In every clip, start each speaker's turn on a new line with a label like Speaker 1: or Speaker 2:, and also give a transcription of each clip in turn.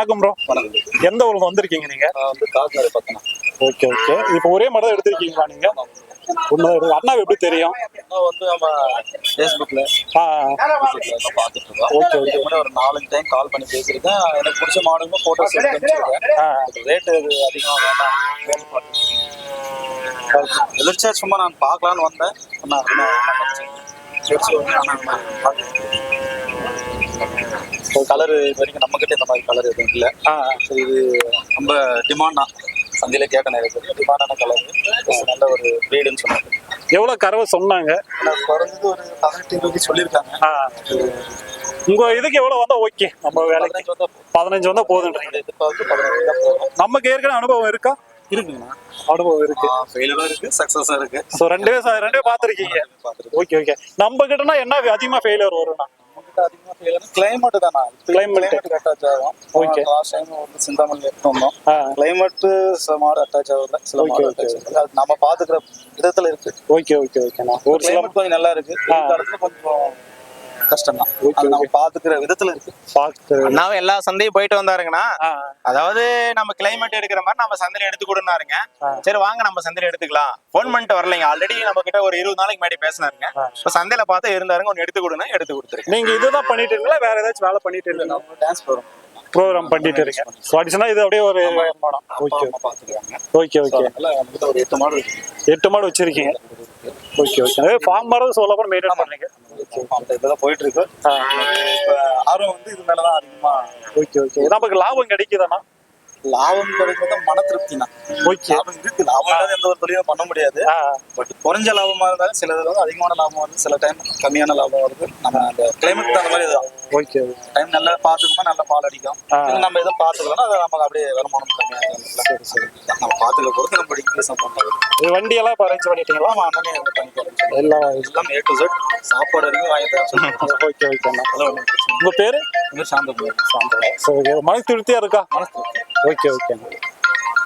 Speaker 1: வணக்கம் ப்ரோ
Speaker 2: வணக்கம்.
Speaker 1: எந்த ஊருக்கு வந்திருக்கீங்க நீங்க? ஓகே ஓகே இப்போ ஒரே மாதிரி தான் எடுத்திருக்கீங்களா நீங்க? ஒன்று அண்ணாவை எப்படி தெரியும்?
Speaker 2: வந்து நம்ம ஃபேஸ்புக்கில் பார்த்துட்டு இருக்கோம்
Speaker 1: ஓகே, ஓகே.
Speaker 2: முன்னாடி ஒரு நாலஞ்சு டைம் கால் பண்ணி பேசியிருக்கேன். எனக்கு பிடிச்ச மாடலுக்கும் ஃபோட்டோஸ் எடுத்து ரேட்டு அதிகமாக வேண்டாம். எதிர்த்தா சும்மா நான் பார்க்கலான்னு வந்தேன். நான் சரி கலர் இது வரைக்கும் நம்ம கிட்ட இந்த மாதிரி கலர் எதுவும் இல்லை. சரி இது ரொம்ப டிமாண்டா சந்தையில கேட்ட நிறைய பேர். டிமாண்டான கலர் நல்ல ஒரு ப்ரீடுன்னு சொன்னாங்க.
Speaker 1: எவ்வளோ கறவை சொன்னாங்க?
Speaker 2: குறைஞ்சது ஒரு பதினெட்டு இருபது சொல்லியிருக்காங்க.
Speaker 1: உங்க இதுக்கு எவ்வளோ வந்தா ஓகே நம்ம வேலைக்கு
Speaker 2: பதினஞ்சு வந்தா
Speaker 1: போதுன்றீங்க. நமக்கு ஏற்கனவே அனுபவம் இருக்கா?
Speaker 2: இருக்குங்கண்ணா
Speaker 1: அனுபவம் இருக்கு.
Speaker 2: ஃபெயிலரும் இருக்கு சக்ஸஸும் இருக்கு.
Speaker 1: ஸோ ரெண்டே ரெண்டே பார்த்துருக்கீங்க.
Speaker 2: பார்த்துருக்கு
Speaker 1: ஓகே ஓகே நம்ம கிட்டனா என்ன அதிகமாக ஃபெயிலியர்
Speaker 2: நம்மகிட்ட அதிகமாக ஃபெயிலர் கிளைமேட் தானா?
Speaker 1: Climate.
Speaker 2: கிளைமேட் அட்டாச் ஆகும்
Speaker 1: Okay.
Speaker 2: லாஸ்ட் டைம் வந்து சிந்தாமணி எடுத்து வந்தோம்.
Speaker 1: ஆ.
Speaker 2: கிளைமேட் சில மாடு அட்டாச் ஆகுது சில மாடு அட்டாச் ஆகுது அது நம்ம பாத்துக்கிற விதத்துல இருக்கு.
Speaker 1: ஓகே ஓகே ஓகேண்ணா ஒரு
Speaker 2: கிளைமேட் கொஞ்சம் நல்லா இருக்கு. கொஞ்சம் கஷ்டம் தான் நம்ம பாத்துக்கிற விதத்துல இருக்கு.
Speaker 3: அண்ணாவும் எல்லா சந்தையும் போயிட்டு வந்தாருங்கண்ணா.
Speaker 1: ஆ.
Speaker 3: அதாவது நம்ம கிளைமேட் எடுக்கிற மாதிரி நம்ம சந்தையில எடுத்து கொடுனாருங்க. சரி வாங்க நம்ம சந்தையில எடுத்துக்கலாம். ஃபோன் பண்ணிட்டு வரலைங்க. ஆல்ரெடி நம்ம கிட்ட ஒரு இருபது நாளைக்கு முன்னாடி பேசினாருங்க. இப்ப சந்தையில பார்த்தா இருந்தாருங்க. ஒன்னு எடுத்து கொடுங்க எடுத்து கொடுத்துருக்கேன்
Speaker 1: நீங்க இதுதான் பண்ணிட்டு இருக்கீங்களா வேற ஏதாச்சும் வேலை பண்ணிட்டு இருக்கீங்களா
Speaker 2: டான்ஸ் ப்ரோக்ராம்
Speaker 1: ப்ரோக்ராம் பண்ணிட்டு இருக்கீங்க ஸோ அடிச்சுனா இது அப்படியே ஒரு வருமானம் ஓகே ஓகே ஓகே
Speaker 2: எட்டு மாடு
Speaker 1: எட்டு மாடு வச்சிருக்கீங்க. ஓகே ஓகே ஃபார்ம் மாதிரி சொல்ல போன மெயின்டைன் பண்றீங்க.
Speaker 2: அந்த இதெல்லாம் போயிட்டு இருக்கு ஆர்வம் வந்து இது மேலதான் அதிகமா
Speaker 1: ஓகே ஓகே நமக்கு லாபம் கிடைக்குதாண்ணா?
Speaker 2: லாபம் கிடைக்கிறது மன திருப்தினா.
Speaker 1: ஓகே.
Speaker 2: லாபம் இருக்கு லாபம் இல்லாத எந்த ஒரு தொழிலும் பண்ண முடியாது. பட் குறைஞ்ச லாபமா இருந்தாலும் சில இதுல வந்து அதிகமான லாபம் வருது சில டைம் கம்மியான லாபம் வருது. நம்ம அந்த கிளைமேட் தகுந்த மாதிரி இதுதான்
Speaker 1: ஓகே.
Speaker 2: டைம் நல்லா பார்த்துக்கணும் நல்லா பால் அடிக்கும். நம்ம எதுவும் பார்த்துக்கலாம் அது நமக்கு அப்படியே வருமானம்
Speaker 1: சரி சரி.
Speaker 2: நம்ம பார்த்துக்க பொறுத்து நம்ம இன்க்ரீஸ் பண்ணுறது
Speaker 1: இது வண்டியெல்லாம் இப்போ அரேஞ்ச் பண்ணிட்டீங்களா?
Speaker 2: ஆமா அண்ணனே
Speaker 1: எல்லாம்
Speaker 2: எல்லாம் ஏ டு Z சாப்பாடு வரைக்கும் வாங்கி தரேன்
Speaker 1: ஓகே ஓகேண்ணா
Speaker 2: அதெல்லாம் ஒன்றும் பிரச்சனை
Speaker 1: உங்க பேரு?
Speaker 2: சாந்தம் சாந்தம்
Speaker 1: சரி. மனசு திருப்தியா இருக்கா?
Speaker 2: மனசு திருப்தி.
Speaker 1: ஓகே ஓகேண்ணா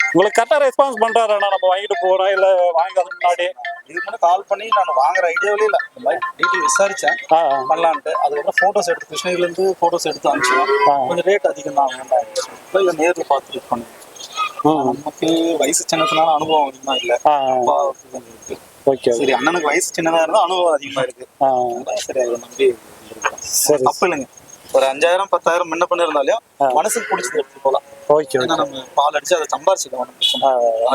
Speaker 1: உங்களுக்கு கரெக்டாக ரெஸ்பான்ஸ் பண்றாருண்ணா நம்ம வாங்கிட்டு போறோம். இல்ல வாங்கி அதுக்கு முன்னாடி
Speaker 2: இதுக்கு முன்னாடி கால் பண்ணி நான் வாங்குற ஐடியாவிலே இல்லை. இந்த மாதிரி டீட்டெயில் விசாரிச்சேன்.
Speaker 1: ஆ
Speaker 2: பண்ணலான்ட்டு. அதுக்கப்புறம் ஃபோட்டோஸ் எடுத்து கிருஷ்ணகிரிலேருந்து ஃபோட்டோஸ் எடுத்து அனுப்பிச்சோம். கொஞ்சம் ரேட் அதிகம் தான் வேண்டாம் இல்லை நேரில் பார்த்து இது நமக்கு வயசு சின்னதுனால அனுபவம் அதிகமாக இல்லை.
Speaker 1: ஓகே
Speaker 2: சரி அண்ணனுக்கு வயசு சின்னதாக இருந்தால் அனுபவம் அதிகமாக இருக்கு.
Speaker 1: ஆ.
Speaker 2: அதனால சரி அதை நம்பி.
Speaker 1: சரி.
Speaker 2: தப்பு இல்லைங்க. ஒரு அஞ்சாயிரம் பத்தாயிரம் முன்ன பண்ண இருந்தாலும்
Speaker 1: ஆ.
Speaker 2: மனசுக்கு பிடிச்சது எடுத்து போகலாம்.
Speaker 1: ஓகே
Speaker 2: நம்ம பால் அடிச்சு அதை சம்பாரிச்சுக்கலாம்.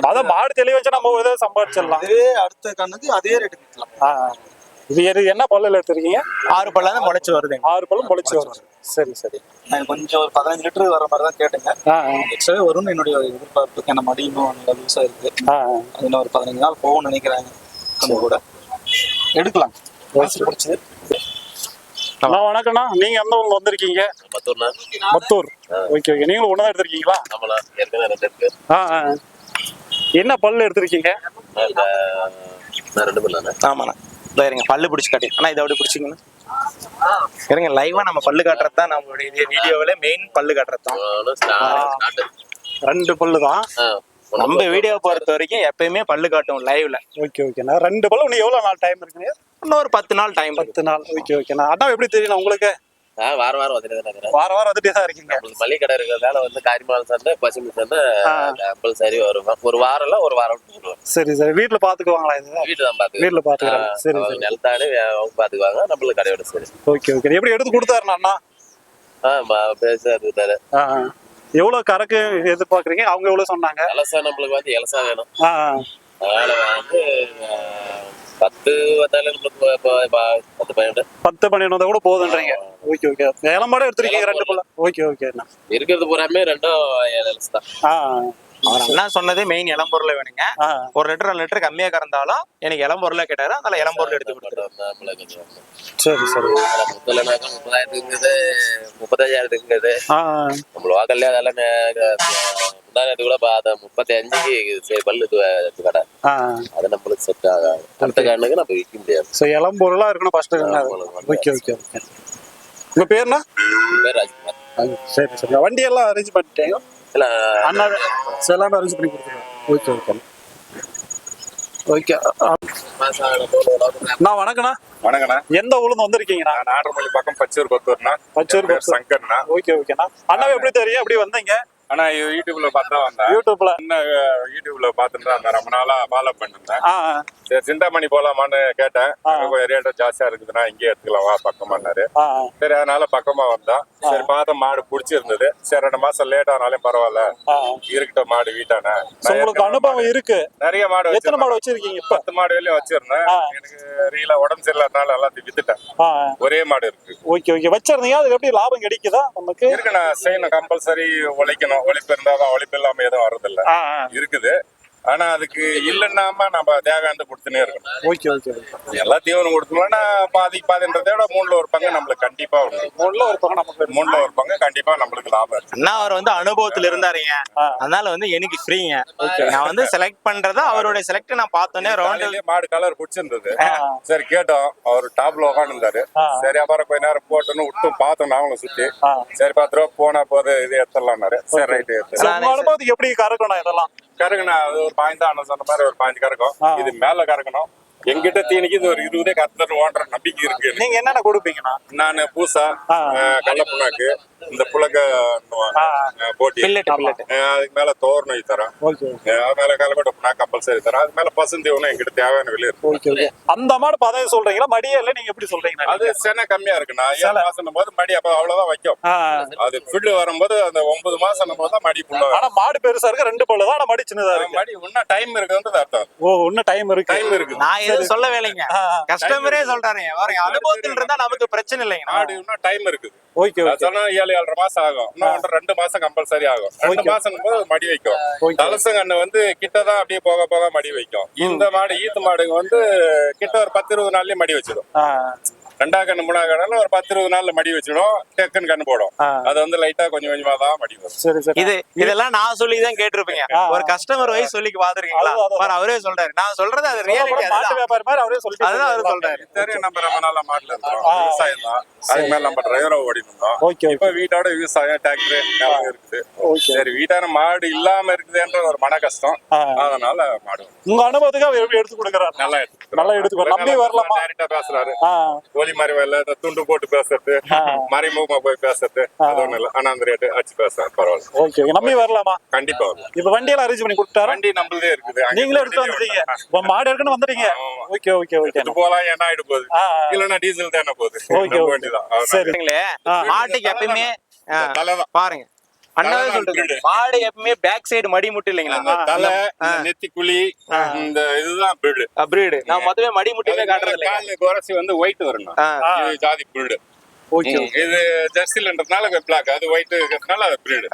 Speaker 1: அதான் மாடு தெளிவு வச்சு நம்ம ஏதோ சம்பாதிச்சிடலாம்
Speaker 2: அதுவே அடுத்த கண்ணுக்கு அதே ரேட்டு விற்கலாம்.
Speaker 1: இது என்ன பல்லில் எடுத்துருக்கீங்க?
Speaker 3: ஆறு பல்லாந்து முளைச்சு வருதுங்க
Speaker 1: ஆறு பல்லும் முளைச்சி வரும் சரி சரி.
Speaker 2: நான் கொஞ்சம் ஒரு பதினஞ்சு லிட்டர் வர மாதிரி தான் கேட்டேங்க.
Speaker 1: ஆ
Speaker 2: எக்ஸ்ட்ராவே வரும்னு என்னுடைய எதிர்பார்ப்பு ஏன்னா மடி இன்னும் நல்லா லூஸாக இருக்கு அது இன்னும் ஒரு பதினஞ்சு நாள் போகும்னு நினைக்கிறாங்க கூட. எடுக்கலாம். பிடிச்சது.
Speaker 1: அண்ணா வணக்கம்ண்ணா. நீங்க எந்த ஊர்ல வந்திருக்கீங்க?
Speaker 4: மத்தூர்னா
Speaker 1: மத்தூர். Okay okay. நீங்களும் ஒன்றா எடுத்திருக்கீங்களா? ஆ ஆ. என்ன பல்லு எடுத்திருக்கீங்க?
Speaker 4: நான் நான்
Speaker 3: ஆமாண்ணா. இதோ இருங்க பல்லு பிடிச்சி காட்டி. அண்ணா இதை அப்படி பிடிச்சிங்கண்ணா? இருங்க லைவா நம்ம பல்லு காட்டுறது தான் நம்மளுடைய வீடியோவில் மெயின் பல்லு காட்டுறது தான்.
Speaker 1: ரெண்டு பல்லு தான்.
Speaker 3: நம்ம வீடியோ பொறுத்த வரைக்கும் எப்பயுமே பல்லு காட்டும் லைவ்ல
Speaker 1: ஓகே ஓகேண்ணா ரெண்டு பல்லு இன்னும் எவ்வளோ நாள் டைம் இருக்குங்க
Speaker 3: இன்னும் ஒரு பத்து நாள் டைம்
Speaker 1: பத்து நாள். ஓகே ஓகேண்ணா அண்ணா எப்படி தெரியும் உங்களுக்கு
Speaker 4: நான் வாரம் வாரம் வந்துட்டு தான் இருக்கிறேன்.
Speaker 1: வாரம் வாரம் வந்துட்டே தான் இருக்கீங்க.
Speaker 4: நம்மளுக்கு மளிகை கடை இருக்கிறதால வந்து காரிமால் சந்தை பசுமை சந்தை. கம்பல்சரி வருவேன் ஒரு வாரம்ல ஒரு வாரம்
Speaker 1: சரி சரி. வீட்டில் பார்த்துக்குவாங்களா இது?
Speaker 4: வீட்டு தான் பாத்துக்கிறேன்
Speaker 1: வீட்டில் பார்த்துக்கிறேன் சரி சரி.
Speaker 4: நிலத்தாடு அவங்க பாத்துக்குவாங்க நம்மளுக்கு கடையோட சரி.
Speaker 1: ஓகே ஓகே எப்படி எடுத்து கொடுத்தாருண்ணா அண்ணா?
Speaker 4: ஆ பேச இருக்காரு
Speaker 1: ஆ ஆ. எவ்வளோ கறக்கு எதிர்பார்க்குறீங்க? அவங்க எவ்வளோ சொன்னாங்க?
Speaker 4: எலசா நம்மளுக்கு வந்து எலசா வேணும். அதனால வந்து ஆ, பத்து பன்னெண்டு.
Speaker 1: பத்து பன்னெண்டு வந்தா கூட போதுன்றீங்க. ஓகே ஓகே ஏலமாடம் எடுத்திருக்கீங்க ரெண்டு பல்ல ஓகே ஓகேண்ணா
Speaker 4: இருக்கிறது பூராமே ரெண்டும் எலசு தான்.
Speaker 1: ஆ.
Speaker 3: அவர் அண்ணா சொன்னது மெயின் இளம்பொருளை வேணுங்க. ஒரு லிட்டர் ரெண்டு லிட்டர் கம்மியா கறந்தாலும் எனக்கு இளம்பொருளை கேட்டாரு. அதனால இளம்பொருள் எடுத்து
Speaker 4: கொஞ்சம்
Speaker 1: சரி சரி.
Speaker 4: முத்தலனாக்கா முப்பதாயிரத்துக்குங்குது முப்பத்தஞ்சாயிரத்துக்குங்குது
Speaker 1: ஆ.
Speaker 4: நம்ம லோக்கல்லே அதெல்லாம் முந்தாயிரத்து கூட பார்த்தா முப்பத்தி அஞ்சுக்கு சரி பல்லு கடை.
Speaker 1: ஆ.
Speaker 4: அது நம்மளுக்கு செட் ஆகாது. அடுத்த கண்ணுக்கு நம்ம விற்க முடியாது.
Speaker 1: ஸோ இளம்பொருளாக இருக்கணும் ஃபஸ்ட்டு ஓகே ஓகே ஓகே உங்கள் பேர்ண்ணா
Speaker 4: என் பேர் ராஜ்குமார்.
Speaker 1: சரி சரி. வண்டி எல்லாம் அரேஞ்ச் பண்ணிட்டேன்.
Speaker 4: இல்ல
Speaker 1: அண்ணா எல்லாமே அரேஞ்ச் பண்ணி கொடுத்துருவேன் ஓகே ஓகே ஓகே நான் வணக்கண்ணா
Speaker 5: வணக்கண்ணா
Speaker 1: எந்த ஊர்ல வந்திருக்கீங்கண்ணா?
Speaker 5: நான் நாடர்மொழி பக்கம் பச்சூர் கொத்தூர்னா
Speaker 1: பச்சூர்.
Speaker 5: சங்கர்ண்ணா.
Speaker 1: ஓகே ஓகேண்ணா அண்ணாவை எப்படி தெரியும்? எப்படி வந்தீங்க?
Speaker 5: ஆனா யூடியூப்ல பார்த்தா வந்தேன்
Speaker 1: யூடியூப்ல
Speaker 5: என்ன யூடியூப்ல பார்த்துட்டு அந்த ரொம்ப நாளா ஃபாலோ பண்ணிருந்தேன் சரி சிந்தாமணி போலாமான்னு கேட்டேன். கொஞ்சம் ஜாஸ்தியா இருக்குதுன்னா இங்கே எடுத்துக்கலாம் வா பக்கமானாரு. சரி அதனால பக்கமா வந்தோம் சரி பார்த்த மாடு பிடிச்சிருந்தது. சரி ரெண்டு மாசம் லேட் ஆனாலும் பரவாயில்ல. இருக்கட்டும் மாடு வீட்டான.
Speaker 1: உங்களுக்கு அனுபவம் இருக்கு.
Speaker 5: நிறைய மாடு
Speaker 1: எத்தனை. மாடு வச்சிருக்கீங்க
Speaker 5: பத்து மாடு வெளியே வச்சிருந்தேன். எனக்கு ரீலா உடம்பு சரியில்லாதனால எல்லாத்தையும் வித்துட்டேன். ஒரே மாடு இருக்கு.
Speaker 1: Okay okay. வச்சிருந்தீங்க அது எப்படி லாபம் கிடைக்குதா நமக்கு
Speaker 5: இருக்கு நான் செய்யணும் கம்பல்சரி உழைக்கணும். உழைப்பு இருந்தாதான் உழைப்பு இல்லாம எதுவும் வர்றதில்ல இருக்குது ஆனா அதுக்கு இல்லைன்னாம நம்ம தேவையானது கொடுத்துனே இருக்கணும்.
Speaker 1: ஓகே ஓகே
Speaker 5: எல்லா தீவனம் கொடுத்தோம்னா பாதிக்கு பாதின்றதை விட மூணுல ஒரு பங்கு நம்மளுக்கு கண்டிப்பா உண்டு.
Speaker 1: உள்ள ஒரு பக்கம் நமக்கு.
Speaker 5: மூணுல ஒரு பங்கு கண்டிப்பா நம்மளுக்கு லாபம் இருக்கு.
Speaker 3: அண்ணா அவர் வந்து அனுபவத்துல இருந்தாருங்க. அதனால வந்து எனக்கு ஃப்ரீங்க நான் வந்து செலக்ட் பண்றத அவருடைய செலக்ட் நான் பார்த்தோன்னே ரவுண்ட்
Speaker 5: காலையிலே மாடு கலர் பிடிச்சிருந்தது. சரி கேட்டோம். அவர் டாப்ல உட்காந்துருந்தாரு. சரி அப்புறம் கொஞ்ச நேரம் போட்டுன்னு விட்டு பார்த்தோம் நாங்களும் சுத்தி. சரி பத்து ரூபா போனா போது இது எடுத்துடலாம்னாரு. சரி ரைட்டு
Speaker 1: எப்படி கறக்கணும் இதெல்லாம்?
Speaker 5: கறக்கணும் அது ஒரு பாய்ந்து அண்ணன் சொன்ன மாதிரி ஒரு பாஞ்சு கறக்கும். இது மேல கறக்கணும் எங்கிட்ட தீனிக்கு இது ஒரு இருபதே கத்துறோன்ற நம்பிக்கை இருக்கு.
Speaker 1: நீங்க என்னென்ன கொடுப்பீங்கண்ணா
Speaker 5: நான் பூசா
Speaker 1: ஆ.
Speaker 5: இந்த புலக்க
Speaker 1: ஆ.
Speaker 5: போட்டி. அதுக்கு மேல தோரணை அது மேல புண்ணாக்கு கம்பல்சரி தரேன். அது மேல பசுந்தீவனம் எங்கிட்ட தேவையான விலை இருக்கு
Speaker 1: அந்த மாடு பதவி சொல்றீங்களா? மடியே இல்ல நீங்க எப்படி சொல்றீங்க?
Speaker 5: அது சென கம்மியா இருக்குண்ணா ஏழு மாசம் போது மடி அப்ப அவ்வளவுதான் வைக்கும். அது ஃபுட்டு வரும்போது அந்த ஒன்பது மாசம் போது தான் மடி புள்ள
Speaker 1: ஆனா மாடு பெருசா இருக்கு ரெண்டு பல்லு தான். மடி சின்னதா இருக்கு.
Speaker 5: மடி இன்னும் டைம் இருக்குன்றது அர்த்தம்.
Speaker 1: ஓ இன்னும் டைம் இருக்கு.
Speaker 5: டைம் இருக்குது
Speaker 3: நான் எதுவும் சொல்லவே இல்லைங்க.
Speaker 1: ஆ, ஆ.
Speaker 3: கஸ்டமரே அவருங்க அனுபவத்தில் இருந்தா நமக்கு பிரச்சனை இல்லைங்க.
Speaker 5: மாடு இன்னும் டைம் இருக்குது.
Speaker 1: ஓகே
Speaker 5: சொன்னா ஏழு ஏழரை மாசம் ஆகும். இன்னும் ஒன்றரை ரெண்டு மாசம் கம்பல்சரி ஆகும். ரெண்டு. மாசம் போது மடி வைக்கும். தலசங்கண்ணு வந்து கிட்டதான் அப்படியே போக போக மடி வைக்கும். இந்த மாடு ஈத்து மாடுங்க வந்து கிட்ட ஒரு பத்து இருபது நாள்லயே மடி வச்சிடும். ரெண்டா கண்ணு மூணா கண்ணு ஒரு பத்து இருபது நாள்ல மடி வச்சிடும். டெக்குன்னு கண்ணு போடும். அது வந்து லைட்டா கொஞ்சம் கொஞ்சமா தான் மடி வரும்.
Speaker 1: சரி சரி.
Speaker 3: இது இதெல்லாம் நான் சொல்லி தான் கேட்டிருப்பீங்க. ஒரு கஸ்டமர் வைஸ் சொல்லி பாத்துருக்கீங்களா அவரே சொல்றாரு. நான் சொல்றது அது
Speaker 1: சொல்ல
Speaker 3: ரியாலிட்டி
Speaker 1: மாட்டு வியாபாரி மாதிரி அவரே சொல்லிட்டு
Speaker 3: அதுதான் அவரு சொல்றாரு.
Speaker 5: தெரியும் நம்ம ரொம்ப நாளா மாட்டுல இருந்தோம். விவசாயம் தான் அதுக்கு மேல நம்ம டிரைவரா ஓடி இருந்தோம்
Speaker 1: ஓகே ஓகே.
Speaker 5: இப்ப வீட்டோட விவசாயம் டிராக்டர் இருக்குது. சரி வீட்டான மாடு இல்லாம இருக்குதுன்ற ஒரு மன கஷ்டம். அதனால மாடு
Speaker 1: உங்க அனுபவத்துக்கு அவர் எப்படி எடுத்து கொடுக்குறாரு?
Speaker 5: நல்லா எடுத்து
Speaker 1: நல்லா எடுத்துக்கோ. நம்பி வரலாமா?
Speaker 5: டேரக்டா பேசுறாரு.
Speaker 1: ஆ
Speaker 5: கோழி மறைவில்ல இந்த துண்டு போட்டு பேசுறது. மறைமுகமா போய் பேசுறது அது ஒண்ணு இல்ல. ஆனா அந்த ரேட்டு அச்சு பேசுறேன் பரவாயில்ல.
Speaker 1: ஓகே நம்பி வரலாமா?
Speaker 5: கண்டிப்பா வரும்
Speaker 1: இப்ப வண்டியெல்லாம் அரேஞ்ச் பண்ணி கொடுத்தாரா
Speaker 5: வண்டி நம்மளதே இருக்குது.
Speaker 1: நீங்களே எடுத்து வந்துட்டீங்க. இப்ப மாடு எடுக்கணும் வந்துட்டீங்க. ஓகே ஓகே ஓகே
Speaker 5: போலாம் என்ன ஆயிடு போகுது. இல்லன்னா டீசல் தானே போகுது.
Speaker 1: ஓகே ஓகே
Speaker 3: சரிங்களே. மாட்டுக்கு எப்பயுமே
Speaker 5: தலைதான்.
Speaker 3: பாருங்க. அண்ணாவே சொல்றது. மாடு எப்பவுமே பேக் சைடு மடி முட்டு இல்லைங்களா
Speaker 5: தலை நெத்தி குழி இந்த இதுதான் பிரீடு
Speaker 3: பிரீடு நான் மொத்தமே மடி முட்டியுமே காட்டுறது இல்லைங்க.
Speaker 5: கால் குறைச்சி வந்து ஒயிட் வரணும். ஜாதி பிரீடு
Speaker 1: ஓகே
Speaker 5: இது ஜெர்சிலன்றதுனால பிளாக் அது ஒயிட் அது பிரீடு